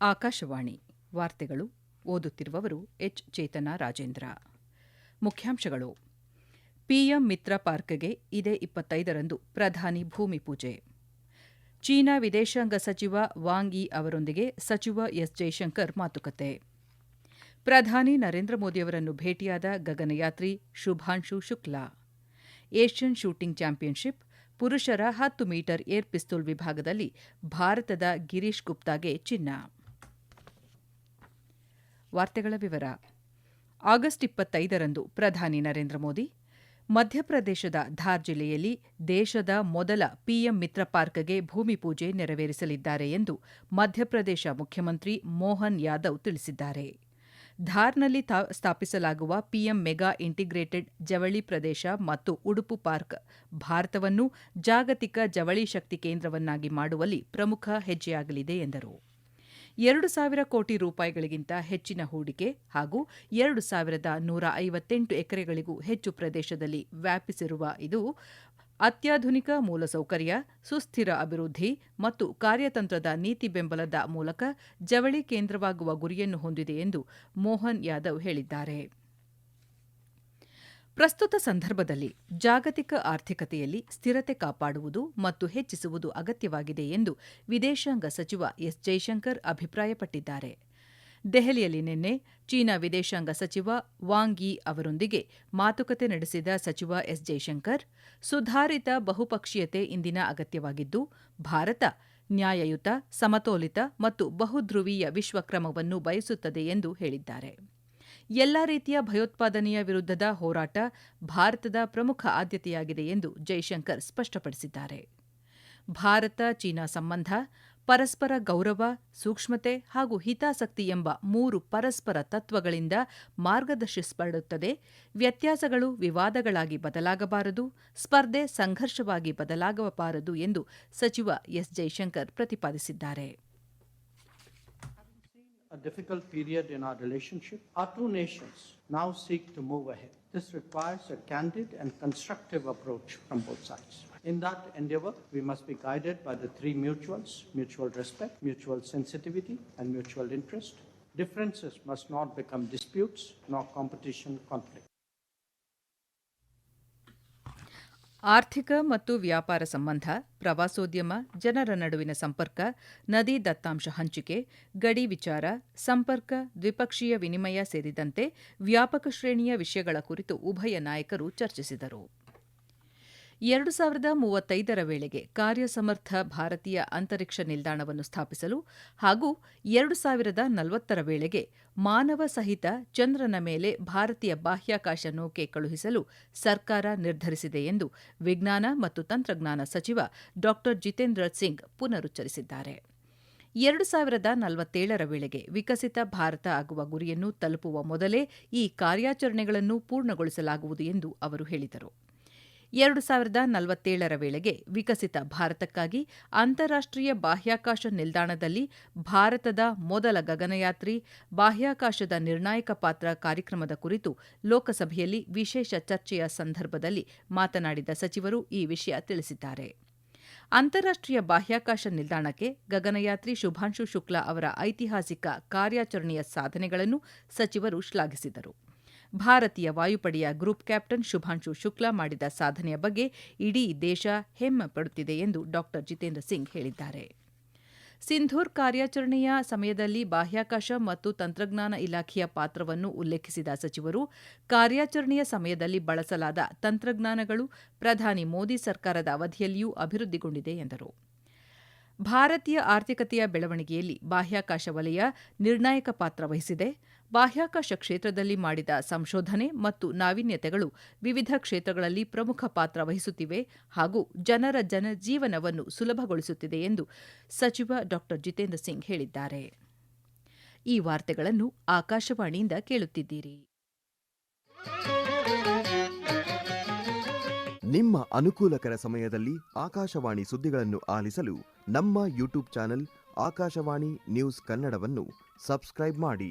ಆಕಾಶವಾಣಿ ವಾರ್ತೆಗಳು ಓದುತ್ತಿರುವವರು ಎಚ್. ಚೇತನಾ ರಾಜೇಂದ್ರ. ಮುಖ್ಯಾಂಶಗಳು. ಪಿಎಂ ಮಿತ್ರ ಪಾರ್ಕ್ಗೆ ಇದೇ ಇಪ್ಪತ್ತೈದರಂದು ಪ್ರಧಾನಿ ಭೂಮಿ ಪೂಜೆ. ಚೀನಾ ವಿದೇಶಾಂಗ ಸಚಿವ ವಾಂಗ್ ಯಿ ಅವರೊಂದಿಗೆ ಸಚಿವ ಎಸ್. ಜೈಶಂಕರ್ ಮಾತುಕತೆ. ಪ್ರಧಾನಿ ನರೇಂದ್ರ ಮೋದಿಯವರನ್ನು ಭೇಟಿಯಾದ ಗಗನಯಾತ್ರಿ Shubhanshu Shukla. Asian shooting championship, ಪುರುಷರ ಹತ್ತು ಮೀಟರ್ ಏರ್ ಪಿಸ್ತೂಲ್ ವಿಭಾಗದಲ್ಲಿ ಭಾರತದ ಗಿರೀಶ್ ಗುಪ್ತಾಗೆ ಚಿನ್ನ. ವಾರ್ತೆಗಳ ವಿವರ. ಆಗಸ್ಟ್ ಇಪ್ಪತ್ತೈದರಂದು ಪ್ರಧಾನಿ ನರೇಂದ್ರ ಮೋದಿ, ಮಧ್ಯಪ್ರದೇಶದ ಧಾರ್ ಜಿಲ್ಲೆಯಲ್ಲಿ ದೇಶದ ಮೊದಲ ಪಿಎಂ ಮಿತ್ರ ಪಾರ್ಕ್ಗೆ ಭೂಮಿ ಪೂಜೆ ನೆರವೇರಿಸಲಿದ್ದಾರೆ ಎಂದು ಮಧ್ಯಪ್ರದೇಶ ಮುಖ್ಯಮಂತ್ರಿ ಮೋಹನ್ ಯಾದವ್ ತಿಳಿಸಿದ್ದಾರೆ. ಧಾರ್ನಲ್ಲಿ ಸ್ಥಾಪಿಸಲಾಗುವ ಪಿಎಂ ಮೆಗಾ ಇಂಟಿಗ್ರೇಟೆಡ್ ಜವಳಿ ಪ್ರದೇಶ ಮತ್ತು ಉಡುಪು ಪಾರ್ಕ್, ಭಾರತವನ್ನು ಜಾಗತಿಕ ಜವಳಿ ಶಕ್ತಿ ಕೇಂದ್ರವನ್ನಾಗಿ ಮಾಡುವಲ್ಲಿ ಪ್ರಮುಖ ಹೆಜ್ಜೆಯಾಗಲಿದೆ ಎಂದರು. ಎರಡು ಸಾವಿರ ಕೋಟಿ ರೂಪಾಯಿಗಳಿಗಿಂತ ಹೆಚ್ಚಿನ ಹೂಡಿಕೆ ಹಾಗೂ ಎರಡು ಸಾವಿರದ ನೂರ ಐವತ್ತೆಂಟು ಎಕರೆಗಳಿಗೂ ಹೆಚ್ಚು ಪ್ರದೇಶದಲ್ಲಿ ವ್ಯಾಪಿಸಿರುವ ಇದು ಅತ್ಯಾಧುನಿಕ ಮೂಲಸೌಕರ್ಯ, ಸುಸ್ಥಿರ ಅಭಿವೃದ್ಧಿ ಮತ್ತು ಕಾರ್ಯತಂತ್ರದ ನೀತಿ ಬೆಂಬಲದ ಮೂಲಕ ಜವಳಿ ಕೇಂದ್ರವಾಗುವ ಗುರಿಯನ್ನು ಹೊಂದಿದೆ ಎಂದು ಮೋಹನ್ ಯಾದವ್ ಹೇಳಿದ್ದಾರೆ. ಪ್ರಸ್ತುತ ಸಂದರ್ಭದಲ್ಲಿ ಜಾಗತಿಕ ಆರ್ಥಿಕತೆಯಲ್ಲಿ ಸ್ಥಿರತೆ ಕಾಪಾಡುವುದು ಮತ್ತು ಹೆಚ್ಚಿಸುವುದು ಅಗತ್ಯವಾಗಿದೆ ಎಂದು ವಿದೇಶಾಂಗ ಸಚಿವ ಎಸ್ ಜೈಶಂಕರ್ ಅಭಿಪ್ರಾಯಪಟ್ಟಿದ್ದಾರೆ. ದೆಹಲಿಯಲ್ಲಿ ನಿನ್ನೆ ಚೀನಾ ವಿದೇಶಾಂಗ ಸಚಿವ ವಾಂಗ್ ಯಿ ಅವರೊಂದಿಗೆ ಮಾತುಕತೆ ನಡೆಸಿದ ಸಚಿವ ಎಸ್ ಜೈಶಂಕರ್ ಸುಧಾರಿತ ಬಹುಪಕ್ಷೀಯತೆ ಇಂದಿನ ಅಗತ್ಯವಾಗಿದ್ದು, ಭಾರತ ನ್ಯಾಯಯುತ, ಸಮತೋಲಿತ ಮತ್ತು ಬಹುಧ್ರುವೀಯ ವಿಶ್ವಕ್ರಮವನ್ನು ಬಯಸುತ್ತದೆ ಎಂದು ಹೇಳಿದ್ದಾರೆ. ಎಲ್ಲಾ ರೀತಿಯ ಭಯೋತ್ಪಾದನೆಯ ವಿರುದ್ಧದ ಹೋರಾಟ ಭಾರತದ ಪ್ರಮುಖ ಆದ್ಯತೆಯಾಗಿದೆ ಎಂದು ಜೈಶಂಕರ್ ಸ್ಪಷ್ಟಪಡಿಸಿದ್ದಾರೆ. ಭಾರತ ಚೀನಾ ಸಂಬಂಧ ಪರಸ್ಪರ ಗೌರವ ಸೂಕ್ಷ್ಮತೆ ಹಾಗೂ ಹಿತಾಸಕ್ತಿ ಎಂಬ ಮೂರು ಪರಸ್ಪರ ತತ್ವಗಳಿಂದ ಮಾರ್ಗದರ್ಶಿಸಲ್ಪಡುತ್ತದೆ ವ್ಯತ್ಯಾಸಗಳು ವಿವಾದಗಳಾಗಿ ಬದಲಾಗಬಾರದು ಸ್ಪರ್ಧೆ ಸಂಘರ್ಷವಾಗಿ ಬದಲಾಗಬಾರದು ಎಂದು ಸಚಿವ ಎಸ್ ಜೈಶಂಕರ್ ಪ್ರತಿಪಾದಿಸಿದ್ದಾರೆ a difficult period in our relationship, our two nations now seek to move ahead. This requires a candid and constructive approach from both sides. In that endeavor, we must be guided by the three mutuals mutual respect, mutual sensitivity, and mutual interest. Differences must not become disputes nor competition conflict. ಆರ್ಥಿಕ ಮತ್ತು ವ್ಯಾಪಾರ ಸಂಬಂಧ ಪ್ರವಾಸೋದ್ಯಮ ಜನರ ನಡುವಿನ ಸಂಪರ್ಕ ನದಿ ದತ್ತಾಂಶ ಹಂಚಿಕೆ ಗಡಿ ವಿಚಾರ ಸಂಪರ್ಕ ದ್ವಿಪಕ್ಷೀಯ ವಿನಿಮಯ ಸೇರಿದಂತೆ ವ್ಯಾಪಕ ಶ್ರೇಣಿಯ ವಿಷಯಗಳ ಕುರಿತು ಉಭಯ ನಾಯಕರು ಚರ್ಚಿಸಿದರು ಎರಡು ಸಾವಿರದ ಮೂವತ್ತೈದರ ವೇಳೆಗೆ ಕಾರ್ಯಸಮರ್ಥ ಭಾರತೀಯ ಅಂತರಿಕ್ಷ ನಿಲ್ದಾಣವನ್ನು ಸ್ಥಾಪಿಸಲು ಹಾಗೂ ಎರಡು ಸಾವಿರದ ನಲವತ್ತರ ವೇಳೆಗೆ ಮಾನವ ಸಹಿತ ಚಂದ್ರನ ಮೇಲೆ ಭಾರತೀಯ ಬಾಹ್ಯಾಕಾಶ ನೌಕೆ ಕಳುಹಿಸಲು ಸರ್ಕಾರ ನಿರ್ಧರಿಸಿದೆ ಎಂದು ವಿಜ್ಞಾನ ಮತ್ತು ತಂತ್ರಜ್ಞಾನ ಸಚಿವ ಡಾ. ಜಿತೇಂದ್ರ ಸಿಂಗ್ ಪುನರುಚ್ಚರಿಸಿದ್ದಾರೆ. ಎರಡು ಸಾವಿರದ ನಲವತ್ತೇಳರ ವೇಳೆಗೆ ವಿಕಸಿತ ಭಾರತ ಆಗುವ ಗುರಿಯನ್ನು ತಲುಪುವ ಮೊದಲೇ ಈ ಕಾರ್ಯಾಚರಣೆಗಳನ್ನು ಪೂರ್ಣಗೊಳಿಸಲಾಗುವುದು ಎಂದು ಅವರು ಹೇಳಿದರು. ಎರಡು ಸಾವಿರದ ನಲವತ್ತೇಳರ ವೇಳೆಗೆ ವಿಕಸಿತ ಭಾರತಕ್ಕಾಗಿ ಅಂತಾರಾಷ್ಟೀಯ ಬಾಹ್ಯಾಕಾಶ ನಿಲ್ದಾಣದಲ್ಲಿ ಭಾರತದ ಮೊದಲ ಗಗನಯಾತ್ರಿ, ಬಾಹ್ಯಾಕಾಶದ ನಿರ್ಣಾಯಕ ಪಾತ್ರ ಕಾರ್ಯಕ್ರಮದ ಕುರಿತು ಲೋಕಸಭೆಯಲ್ಲಿ ವಿಶೇಷ ಚರ್ಚೆಯ ಸಂದರ್ಭದಲ್ಲಿ ಮಾತನಾಡಿದ ಸಚಿವರು ಈ ವಿಷಯ ತಿಳಿಸಿದ್ದಾರೆ. ಅಂತಾರಾಷ್ಟೀಯ ಬಾಹ್ಯಾಕಾಶ ನಿಲ್ದಾಣಕ್ಕೆ ಗಗನಯಾತ್ರಿ ಶುಭಾಂಶು ಶುಕ್ಲಾ ಅವರ ಐತಿಹಾಸಿಕ ಕಾರ್ಯಾಚರಣೆಯ ಸಾಧನೆಗಳನ್ನು ಸಚಿವರು ಶ್ಲಾಘಿಸಿದರು. ಭಾರತೀಯ ವಾಯುಪಡೆಯ ಗ್ರೂಪ್ ಕ್ಯಾಪ್ಟನ್ ಶುಭಾಂಶು ಶುಕ್ಲಾ ಮಾಡಿದ ಸಾಧನೆಯ ಬಗ್ಗೆ ಇಡೀ ದೇಶ ಹೆಮ್ಮೆ ಪಡುತ್ತಿದೆ ಎಂದು ಡಾ ಜಿತೇಂದ್ರ ಸಿಂಗ್ ಹೇಳಿದ್ದಾರೆ. ಸಿಂಧೂರ್ ಕಾರ್ಯಾಚರಣೆಯ ಸಮಯದಲ್ಲಿ ಬಾಹ್ಯಾಕಾಶ ಮತ್ತು ತಂತ್ರಜ್ಞಾನ ಇಲಾಖೆಯ ಪಾತ್ರವನ್ನು ಉಲ್ಲೇಖಿಸಿದ ಸಚಿವರು, ಕಾರ್ಯಾಚರಣೆಯ ಸಮಯದಲ್ಲಿ ಬಳಸಲಾದ ತಂತ್ರಜ್ಞಾನಗಳು ಪ್ರಧಾನಿ ಮೋದಿ ಸರ್ಕಾರದ ಅವಧಿಯಲ್ಲಿಯೂ ಅಭಿವೃದ್ಧಿಗೊಂಡಿದೆ ಎಂದರು. ಭಾರತೀಯ ಆರ್ಥಿಕತೆಯ ಬೆಳವಣಿಗೆಯಲ್ಲಿ ಬಾಹ್ಯಾಕಾಶ ವಲಯ ನಿರ್ಣಾಯಕ ಪಾತ್ರ ವಹಿಸಿದೆ. ಬಾಹ್ಯಾಕಾಶ ಕ್ಷೇತ್ರದಲ್ಲಿ ಮಾಡಿದ ಸಂಶೋಧನೆ ಮತ್ತು ನಾವೀನ್ಯತೆಗಳು ವಿವಿಧ ಕ್ಷೇತ್ರಗಳಲ್ಲಿ ಪ್ರಮುಖ ಪಾತ್ರ ವಹಿಸುತ್ತಿವೆ ಹಾಗೂ ಜನರ ಜನಜೀವನವನ್ನು ಸುಲಭಗೊಳಿಸುತ್ತಿದೆ ಎಂದು ಸಚಿವ ಡಾ ಜಿತೇಂದ್ರ ಸಿಂಗ್ ಹೇಳಿದ್ದಾರೆ. ಈ ವಾರ್ತೆಗಳನ್ನು ಆಕಾಶವಾಣಿಯಿಂದ ಕೇಳುತ್ತಿದ್ದೀರಿ. ನಿಮ್ಮ ಅನುಕೂಲಕರ ಸಮಯದಲ್ಲಿ ಆಕಾಶವಾಣಿ ಸುದ್ದಿಗಳನ್ನು ಆಲಿಸಲು ನಮ್ಮ ಯೂಟ್ಯೂಬ್ ಚಾನೆಲ್ ಆಕಾಶವಾಣಿ ನ್ಯೂಸ್ ಕನ್ನಡವನ್ನು ಸಬ್ಸ್ಕ್ರೈಬ್ ಮಾಡಿ.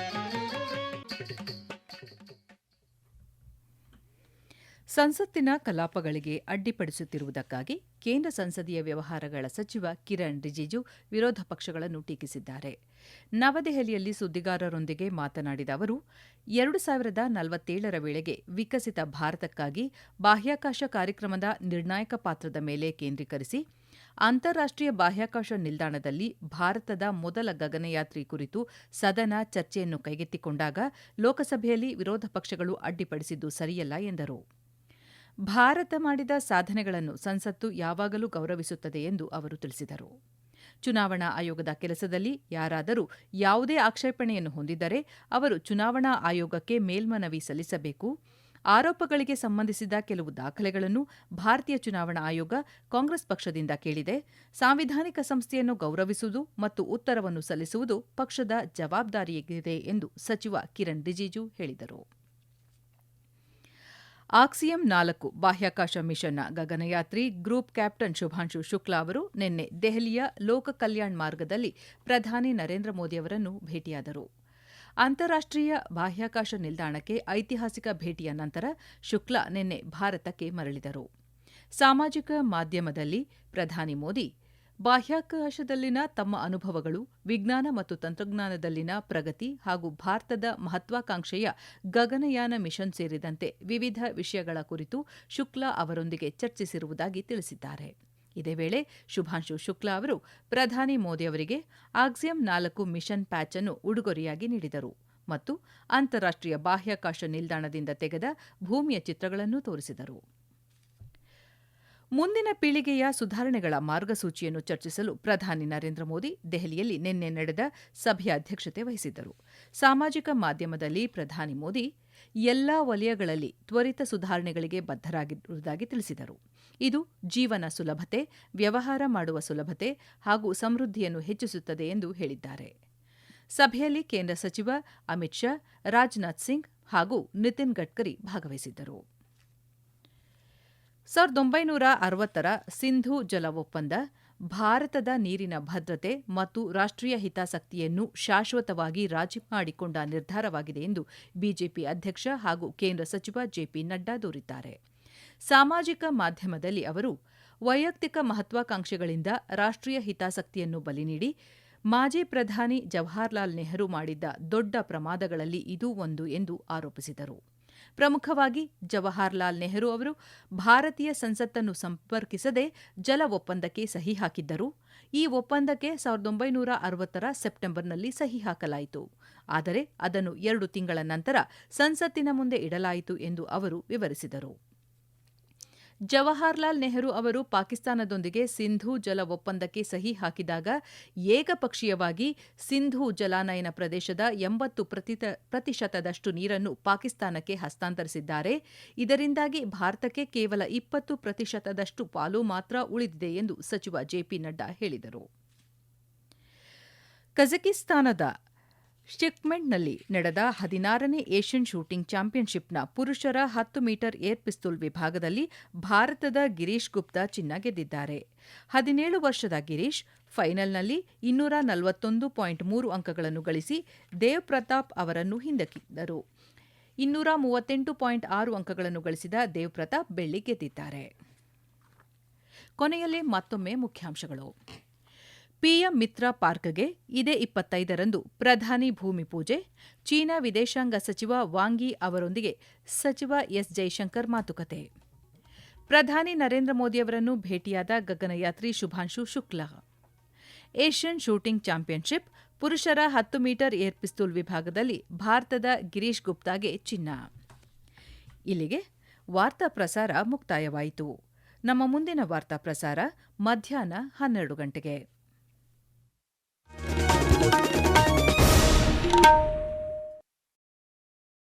ಸಂಸತ್ತಿನ ಕಲಾಪಗಳಿಗೆ ಅಡ್ಡಿಪಡಿಸುತ್ತಿರುವುದಕ್ಕಾಗಿ ಕೇಂದ್ರ ಸಂಸದೀಯ ವ್ಯವಹಾರಗಳ ಸಚಿವ ಕಿರಣ್ ರಿಜಿಜು ವಿರೋಧ ಪಕ್ಷಗಳನ್ನು ಟೀಕಿಸಿದ್ದಾರೆ. ನವದೆಹಲಿಯಲ್ಲಿ ಸುದ್ದಿಗಾರರೊಂದಿಗೆ ಮಾತನಾಡಿದ ಅವರು, ಎರಡು ಸಾವಿರದ ನಲವತ್ತೇಳರ ವೇಳೆಗೆ ವಿಕಸಿತ ಭಾರತಕ್ಕಾಗಿ ಬಾಹ್ಯಾಕಾಶ ಕಾರ್ಯಕ್ರಮದ ನಿರ್ಣಾಯಕ ಪಾತ್ರದ ಮೇಲೆ ಕೇಂದ್ರೀಕರಿಸಿ, ಅಂತಾರಾಷ್ಟ್ರೀಯ ಬಾಹ್ಯಾಕಾಶ ನಿಲ್ದಾಣದಲ್ಲಿ ಭಾರತದ ಮೊದಲ ಗಗನಯಾತ್ರಿ ಕುರಿತು ಸದನ ಚರ್ಚೆಯನ್ನು ಕೈಗೆತ್ತಿಕೊಂಡಾಗ ಲೋಕಸಭೆಯಲ್ಲಿ ವಿರೋಧ ಪಕ್ಷಗಳು ಅಡ್ಡಿಪಡಿಸಿದ್ದು ಸರಿಯಲ್ಲ ಎಂದರು. ಭಾರತ ಮಾಡಿದ ಸಾಧನೆಗಳನ್ನು ಸಂಸತ್ತು ಯಾವಾಗಲೂ ಗೌರವಿಸುತ್ತದೆ ಎಂದು ಅವರು ತಿಳಿಸಿದರು. ಚುನಾವಣಾ ಆಯೋಗದ ಕೆಲಸದಲ್ಲಿ ಯಾರಾದರೂ ಯಾವುದೇ ಆಕ್ಷೇಪಣೆಯನ್ನು ಹೊಂದಿದ್ದರೆ ಅವರು ಚುನಾವಣಾ ಆಯೋಗಕ್ಕೆ ಮೇಲ್ಮನವಿ ಸಲ್ಲಿಸಬೇಕು. ಆರೋಪಗಳಿಗೆ ಸಂಬಂಧಿಸಿದ ಕೆಲವು ದಾಖಲೆಗಳನ್ನು ಭಾರತೀಯ ಚುನಾವಣಾ ಆಯೋಗ ಕಾಂಗ್ರೆಸ್ ಪಕ್ಷದಿಂದ ಕೇಳಿದೆ. ಸಾಂವಿಧಾನಿಕ ಸಂಸ್ಥೆಯನ್ನು ಗೌರವಿಸುವುದು ಮತ್ತು ಉತ್ತರವನ್ನು ಸಲ್ಲಿಸುವುದು ಪಕ್ಷದ ಜವಾಬ್ದಾರಿಯಾಗಿದೆ ಎಂದು ಸಚಿವ ಕಿರಣ್ ರಿಜಿಜು ಹೇಳಿದರು. ಆಕ್ಸಿಯಂ ನಾಲ್ಕು ಬಾಹ್ಯಾಕಾಶ ಮಿಷನ್ನ ಗಗನಯಾತ್ರಿ ಗ್ರೂಪ್ ಕ್ಯಾಪ್ಟನ್ ಶುಭಾಂಶು ಶುಕ್ಲಾ ಅವರು ನಿನ್ನೆ ದೆಹಲಿಯ ಲೋಕ ಕಲ್ಯಾಣ್ ಮಾರ್ಗದಲ್ಲಿ ಪ್ರಧಾನಿ ನರೇಂದ್ರ ಮೋದಿಯವರನ್ನು ಭೇಟಿಯಾದರು. ಅಂತಾರಾಷ್ಟ್ರೀಯ ಬಾಹ್ಯಾಕಾಶ ನಿಲ್ದಾಣಕ್ಕೆ ಐತಿಹಾಸಿಕ ಭೇಟಿಯ ನಂತರ ಶುಕ್ಲಾ ನಿನ್ನೆ ಭಾರತಕ್ಕೆ ಮರಳಿದರು. ಸಾಮಾಜಿಕ ಮಾಧ್ಯಮದಲ್ಲಿ ಪ್ರಧಾನಿ ಮೋದಿ ಬಾಹ್ಯಾಕಾಶದಲ್ಲಿನ ತಮ್ಮ ಅನುಭವಗಳು, ವಿಜ್ಞಾನ ಮತ್ತು ತಂತ್ರಜ್ಞಾನದಲ್ಲಿನ ಪ್ರಗತಿ ಹಾಗೂ ಭಾರತದ ಮಹತ್ವಾಕಾಂಕ್ಷೆಯ ಗಗನಯಾನ ಮಿಷನ್ ಸೇರಿದಂತೆ ವಿವಿಧ ವಿಷಯಗಳ ಕುರಿತು ಶುಕ್ಲಾ ಅವರೊಂದಿಗೆ ಚರ್ಚಿಸಿರುವುದಾಗಿ ತಿಳಿಸಿದ್ದಾರೆ. ಇದೇ ವೇಳೆ ಶುಭಾಂಶು ಶುಕ್ಲಾ ಅವರು ಪ್ರಧಾನಿ ಮೋದಿ ಅವರಿಗೆ ಆಕ್ಸಿಯಂ ನಾಲ್ಕು ಮಿಷನ್ ಪ್ಯಾಚ್ ಅನ್ನು ಉಡುಗೊರೆಯಾಗಿ ನೀಡಿದರು ಮತ್ತು ಅಂತಾರಾಷ್ಟ್ರೀಯ ಬಾಹ್ಯಾಕಾಶ ನಿಲ್ದಾಣದಿಂದ ತೆಗೆದ ಭೂಮಿಯ ಚಿತ್ರಗಳನ್ನು ತೋರಿಸಿದರು. ಮುಂದಿನ ಪೀಳಿಗೆಯ ಸುಧಾರಣೆಗಳ ಮಾರ್ಗಸೂಚಿಯನ್ನು ಚರ್ಚಿಸಲು ಪ್ರಧಾನಿ ನರೇಂದ್ರ ಮೋದಿ ದೆಹಲಿಯಲ್ಲಿ ನಿನ್ನೆ ನಡೆದ ಸಭೆಯ ಅಧ್ಯಕ್ಷತೆ ವಹಿಸಿದ್ದರು. ಸಾಮಾಜಿಕ ಮಾಧ್ಯಮದಲ್ಲಿ ಪ್ರಧಾನಿ ಮೋದಿ ಎಲ್ಲಾ ವಲಯಗಳಲ್ಲಿ ತ್ವರಿತ ಸುಧಾರಣೆಗಳಿಗೆ ಬದ್ಧರಾಗಿರುವುದಾಗಿ ತಿಳಿಸಿದರು. ಇದು ಜೀವನ ಸುಲಭತೆ, ವ್ಯವಹಾರ ಮಾಡುವ ಸುಲಭತೆ ಹಾಗೂ ಸಮೃದ್ಧಿಯನ್ನು ಹೆಚ್ಚಿಸುತ್ತದೆ ಎಂದು ಹೇಳಿದ್ದಾರೆ. ಸಭೆಯಲ್ಲಿ ಕೇಂದ್ರ ಸಚಿವ ಅಮಿತ್ ಶಾ, ರಾಜನಾಥ್ ಸಿಂಗ್ ಹಾಗೂ ನಿತಿನ್ ಗಡ್ಕರಿ ಭಾಗವಹಿಸಿದ್ದರು. ಸಾವಿರದ ಒಂಬೈನೂರ ಅರವತ್ತರ ಸಿಂಧೂ ಜಲ ಒಪ್ಪಂದ ಭಾರತದ ನೀರಿನ ಭದ್ರತೆ ಮತ್ತು ರಾಷ್ಟ್ರೀಯ ಹಿತಾಸಕ್ತಿಯನ್ನು ಶಾಶ್ವತವಾಗಿ ರಾಜಿ ಮಾಡಿಕೊಂಡ ನಿರ್ಧಾರವಾಗಿದೆ ಎಂದು ಬಿಜೆಪಿ ಅಧ್ಯಕ್ಷ ಹಾಗೂ ಕೇಂದ್ರ ಸಚಿವ ಜೆಪಿ ನಡ್ಡಾ ದೂರಿದ್ದಾರೆ. ಸಾಮಾಜಿಕ ಮಾಧ್ಯಮದಲ್ಲಿ ಅವರು, ವೈಯಕ್ತಿಕ ಮಹತ್ವಾಕಾಂಕ್ಷೆಗಳಿಂದ ರಾಷ್ಟ್ರೀಯ ಹಿತಾಸಕ್ತಿಯನ್ನು ಬಲಿ ನೀಡಿ, ಮಾಜಿ ಪ್ರಧಾನಿ ಜವಾಹರ್ಲಾಲ್ ನೆಹರು ಮಾಡಿದ್ದ ದೊಡ್ಡ ಪ್ರಮಾದಗಳಲ್ಲಿ ಇದೂ ಒಂದು ಎಂದು ಆರೋಪಿಸಿದರು. ಪ್ರಮುಖವಾಗಿ ಜವಾಹರ್ಲಾಲ್ ನೆಹರು ಅವರು ಭಾರತೀಯ ಸಂಸತ್ತನ್ನು ಸಂಪರ್ಕಿಸದೆ ಜಲ ಒಪ್ಪಂದಕ್ಕೆ ಸಹಿ ಹಾಕಿದ್ದರು. ಈ ಒಪ್ಪಂದಕ್ಕೆ ಸಾವಿರದ ಒಂಬೈನೂರ ಅರವತ್ತರ ಸೆಪ್ಟೆಂಬರ್ನಲ್ಲಿ ಸಹಿ ಹಾಕಲಾಯಿತು. ಆದರೆ ಅದನ್ನು ಎರಡು ತಿಂಗಳ ನಂತರ ಸಂಸತ್ತಿನ ಮುಂದೆ ಇಡಲಾಯಿತು ಎಂದು ಅವರು ವಿವರಿಸಿದರು. ಜವಾಹರ್ಲಾಲ್ ನೆಹರು ಅವರು ಪಾಕಿಸ್ತಾನದೊಂದಿಗೆ ಸಿಂಧೂ ಜಲ ಒಪ್ಪಂದಕ್ಕೆ ಸಹಿ ಹಾಕಿದಾಗ ಏಕಪಕ್ಷೀಯವಾಗಿ ಸಿಂಧೂ ಜಲಾನಯನ ಪ್ರದೇಶದ ಎಂಬತ್ತು ಪ್ರತಿಶತದಷ್ಟು ನೀರನ್ನು ಪಾಕಿಸ್ತಾನಕ್ಕೆ ಹಸ್ತಾಂತರಿಸಿದ್ದಾರೆ. ಇದರಿಂದಾಗಿ ಭಾರತಕ್ಕೆ ಕೇವಲ ಇಪ್ಪತ್ತು ಪ್ರತಿಶತದಷ್ಟು ಪಾಲು ಮಾತ್ರ ಉಳಿದಿದೆ ಎಂದು ಸಚಿವ ಜೆಪಿ ನಡ್ಡಾ ಹೇಳಿದರು. ಕಜಕಿಸ್ತಾನದ ಶಿಕ್ಮೆಂಟ್ನಲ್ಲಿ ನಡೆದ ಹದಿನಾರನೇ ಏಷ್ಯನ್ ಶೂಟಿಂಗ್ ಚಾಂಪಿಯನ್ಶಿಪ್ನ ಪುರುಷರ ಹತ್ತು ಮೀಟರ್ ಏರ್ ಪಿಸ್ತೂಲ್ ವಿಭಾಗದಲ್ಲಿ ಭಾರತದ ಗಿರೀಶ್ ಗುಪ್ತಾ ಚಿನ್ನ ಗೆದ್ದಿದ್ದಾರೆ. ಹದಿನೇಳು ವರ್ಷದ ಗಿರೀಶ್ ಫೈನಲ್ನಲ್ಲಿ ಇನ್ನೂರ ನಲವತ್ತೊಂದು ಪಾಯಿಂಟ್ ಮೂರು ಅಂಕಗಳನ್ನು ಗಳಿಸಿ ದೇವ್ ಪ್ರತಾಪ್ ಅವರನ್ನು ಹಿಂದಕ್ಕಿದ್ದರು. ಇನ್ನೂರ ಮೂವತ್ತೆಂಟು ಪಾಯಿಂಟ್ ಆರು ಅಂಕಗಳನ್ನು ಗಳಿಸಿದ ದೇವ್ ಪ್ರತಾಪ್ ಬೆಳ್ಳಿ ಗೆದ್ದಿದ್ದಾರೆ. ಕೊನೆಯಲ್ಲಿ ಮತ್ತೊಮ್ಮೆ ಮುಖ್ಯಾಂಶಗಳು. ಪಿಎಂ ಮಿತ್ರ ಪಾರ್ಕ್ಗೆ ಇದೇ ಇಪ್ಪತ್ತೈದರಂದು ಪ್ರಧಾನಿ ಭೂಮಿ ಪೂಜೆ. ಚೀನಾ ವಿದೇಶಾಂಗ ಸಚಿವ ವಾಂಗಿ ಅವರೊಂದಿಗೆ ಸಚಿವ ಎಸ್ ಜೈಶಂಕರ್ ಮಾತುಕತೆ. ಪ್ರಧಾನಿ ನರೇಂದ್ರ ಮೋದಿಯವರನ್ನು ಭೇಟಿಯಾದ ಗಗನಯಾತ್ರಿ Shubhanshu Shukla. Asian shooting championship, ಪುರುಷರ ಹತ್ತು ಮೀಟರ್ ಏರ್ ಪಿಸ್ತೂಲ್ ವಿಭಾಗದಲ್ಲಿ ಭಾರತದ ಗಿರೀಶ್ ಗುಪ್ತಾಗೆ ಚಿನ್ನ. ಇಲ್ಲಿಗೆ ವಾರ್ತಾ ಪ್ರಸಾರ ಮುಕ್ತಾಯವಾಯಿತು. ನಮ್ಮ ಮುಂದಿನ ವಾರ್ತಾ ಪ್ರಸಾರ ಮಧ್ಯಾಹ್ನ ಹನ್ನೆರಡು ಗಂಟೆಗೆ. Thank you.